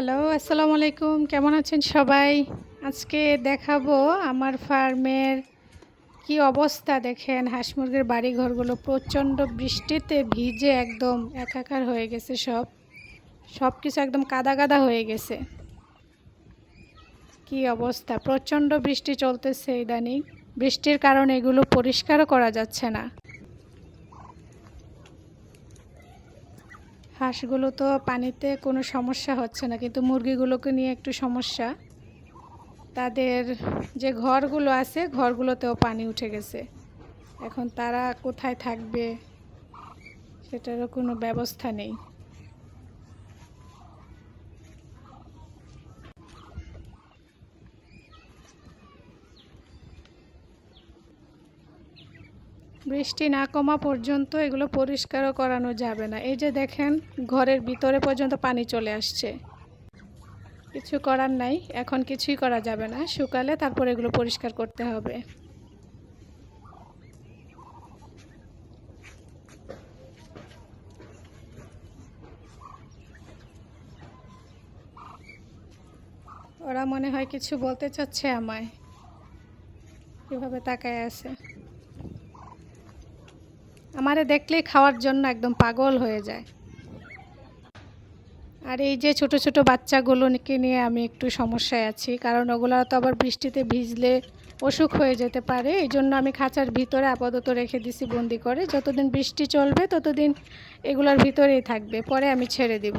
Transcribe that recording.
Hello আসসালামু আলাইকুম। কেমন আছেন সবাই? আজকে দেখাবো আমার ফার্মের কি অবস্থা। দেখেন, হাঁস মুরগির বাড়ি ঘরগুলো প্রচণ্ড বৃষ্টিতে ভিজে একদম একাকার হয়ে গেছে সব। সব কিছু একদম কাদা কাদা হয়ে গেছে। কি অবস্থা? প্রচণ্ড বৃষ্টি চলতেছে ইদানিং। বৃষ্টির কারণে এগুলো পরিষ্কারও করা যাচ্ছে না। হাঁসগুলো তো পানিতে কোনো সমস্যা হচ্ছে না, কিন্তু মুরগিগুলোকে নিয়ে একটু সমস্যা। তাদের যে ঘরগুলো আছে, ঘরগুলোতেও পানি উঠে গেছে। এখন তারা কোথায় থাকবে, সেটারও কোনো ব্যবস্থা নেই। বৃষ্টি না কমা পর্যন্ত এগুলো পরিষ্কারও করানো যাবে না। এই যে দেখেন, ঘরের ভিতরে পর্যন্ত পানি চলে আসছে। কিছু করার নাই, এখন কিছুই করা যাবে না। শুকালে তারপর এগুলো পরিষ্কার করতে হবে। ওরা মনে হয় কিছু বলতে চাচ্ছে আমায়। কীভাবে তাকায় আছে। আমারে দেখলেই খাওয়ার জন্য একদম পাগল হয়ে যায়। আর এই যে ছোট ছোট বাচ্চাগুলোকে নিয়ে আমি একটু সমস্যায় আছি, কারণ ওগুলো তো আবার বৃষ্টিতে ভিজলে অসুখ হয়ে যেতে পারে। এই জন্য আমি খাঁচার ভিতরে আপাতত রেখে দিছি বন্দি করে। যতদিন বৃষ্টি চলবে, ততদিন এগুলোর ভিতরেই থাকবে। পরে আমি ছেড়ে দিব।